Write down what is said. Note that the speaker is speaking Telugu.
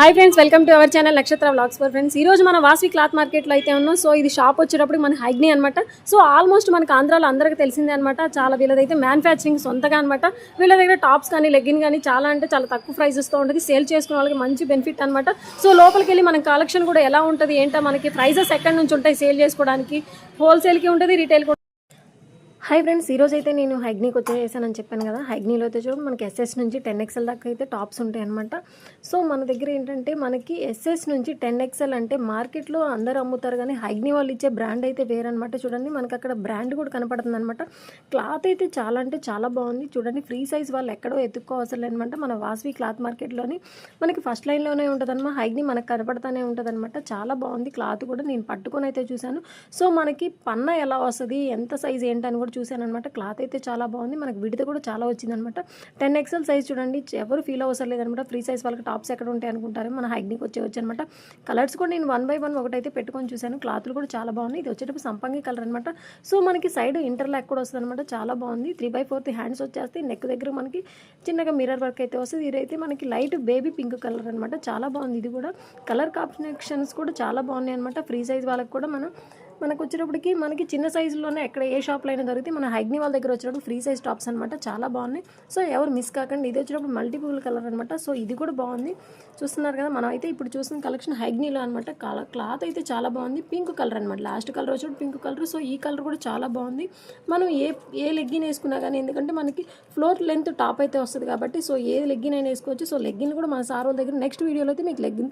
Hi friends welcome to our channel Nakshatra vlogs for friends ఈ రోజు మన వాసవి క్లాత్ మార్కెట్లో అయితే ఉన్నాం. సో ఇది షాప్ వచ్చేటప్పుడు మన హైగ్ని అనమాట సో ఆల్మోస్ట్ మనకు ఆంధ్రాలో అందరికీ తెలిసిందే అనమాట చాలా వీళ్ళదైతే మ్యానుఫ్యాక్చరింగ్ సొంతగా అనమాట వీళ్ళ దగ్గర టాప్స్ కానీ లెగ్గిన్ కానీ చాలా అంటే చాలా తక్కువ ప్రైజెస్తో ఉంటుంది. సేల్ చేసుకునే వాళ్ళకి మంచి బెనిఫిట్ అనమాట సో లోపలికి వెళ్ళి మన కలెక్షన్ కూడా ఎలా ఉంటుంది ఏంటో మనకి? ప్రైజెస్ ఎక్కడి నుంచి ఉంటాయి సేల్ చేసుకోవడానికి? హోల్సేల్కి ఉంటుంది రీటైల్ హాయ్ ఫ్రెండ్స్ ఈరోజు అయితే నేను హైగ్నీకి వచ్చేసానని చెప్పాను కదా. హైగ్నీలో అయితే చూడండి మనకి ఎస్ఎస్ నుంచి టెన్ ఎక్స్ఎల్ దాకా అయితే టాప్స్ ఉంటాయి అనమాట సో మన దగ్గర ఏంటంటే మనకి ఎస్ఎస్ నుంచి టెన్ ఎక్స్ఎల్ అంటే మార్కెట్లో అందరూ అమ్ముతారు కానీ హైగ్నీ వాళ్ళు ఇచ్చే బ్రాండ్ అయితే వేరనమాట చూడండి మనకి అక్కడ బ్రాండ్ కూడా కనపడుతుంది అనమాట క్లాత్ అయితే చాలా అంటే చాలా బాగుంది. చూడండి ఫ్రీ సైజ్ వాళ్ళు ఎక్కడో ఎత్తుక్కోవసరం అనమాట మన వాసవి క్లాత్ మార్కెట్లోని మనకి ఫస్ట్ లైన్లోనే ఉంటుంది అనమాట హైగ్నీ మనకు కనపడతానే ఉంటుంది అనమాట చాలా బాగుంది క్లాత్ కూడా. నేను పట్టుకొని అయితే చూశాను. సో మనకి పన్న ఎలా వస్తుంది? ఎంత సైజ్ ఏంటని కూడా చూశాను అనమాట క్లాత్ అయితే చాలా బాగుంది. మనకి విడత కూడా చాలా వచ్చిందనమాట టెన్ ఎక్స్ఎల్ సైజ్ చూడండి. ఎవరు ఫీల్ అవసరం లేదనమాట ఫ్రీ సైజ్ వాళ్ళకి టాప్స్ ఎక్కడ ఉంటాయి అనుకుంటారు మన హైగ్నిక్ వచ్చేవచ్చు అనమాట కలర్స్ కూడా నేను వన్ బై వన్ ఒకటైతే పెట్టుకొని చూశాను. క్లాత్లు కూడా చాలా బాగున్నాయి. ఇది వచ్చేటప్పుడు సంపంగి కలర్ అనమాట సో మనకి సైడ్ ఇంటర్లాక్ కూడా వస్తుంది అనమాట చాలా బాగుంది. త్రీ బై ఫోర్త్ హ్యాండ్స్ వచ్చేస్తే నెక్ దగ్గర మనకి చిన్నగా మిర్రర్ వర్క్ అయితే వస్తుంది. ఇదైతే మనకి లైట్ బేబీ పింక్ కలర్ అనమాట చాలా బాగుంది. ఇది కూడా కలర్ కాంబినేషన్స్ కూడా చాలా బాగున్నాయి అనమాట ఫ్రీ సైజ్ వాళ్ళకి కూడా మనం మనకు వచ్చేటప్పటికి మనకి చిన్న సైజులోనే ఎక్కడ ఏ షాప్లో అయినా దొరికితే మన హైగ్ని వాళ్ళ దగ్గర వచ్చినప్పుడు ఫ్రీ సైజ్ టాప్స్ అనమాట చాలా బాగున్నాయి. సో ఎవరు మిస్ కాకండి ఇది వచ్చినప్పుడు మల్టిపుల్ కలర్ అనమాట సో ఇది కూడా బాగుంది. చూస్తున్నారు కదా మనం అయితే ఇప్పుడు చూసిన కలెక్షన్ హైగ్నీలో అనమాట క్లాత్ అయితే చాలా బాగుంది. పింక్ కలర్ అనమాట లాస్ట్ కలర్ వచ్చినప్పుడు పింక్ కలర్. సో ఈ కలర్ కూడా చాలా బాగుంది. మనం ఏ ఏ లెగ్గిన్ వేసుకున్నా కానీ ఎందుకంటే మనకి ఫ్లోర్ లెంత్ టాప్ అయితే వస్తుంది కాబట్టి సో ఏ లెగ్గిన్ అయినా వేసుకోవచ్చు. సో లెగ్గిన్ కూడా మన సార్ వాళ్ళ దగ్గర నెక్స్ట్ వీడియోలో అయితే మీకు లెగ్గిన్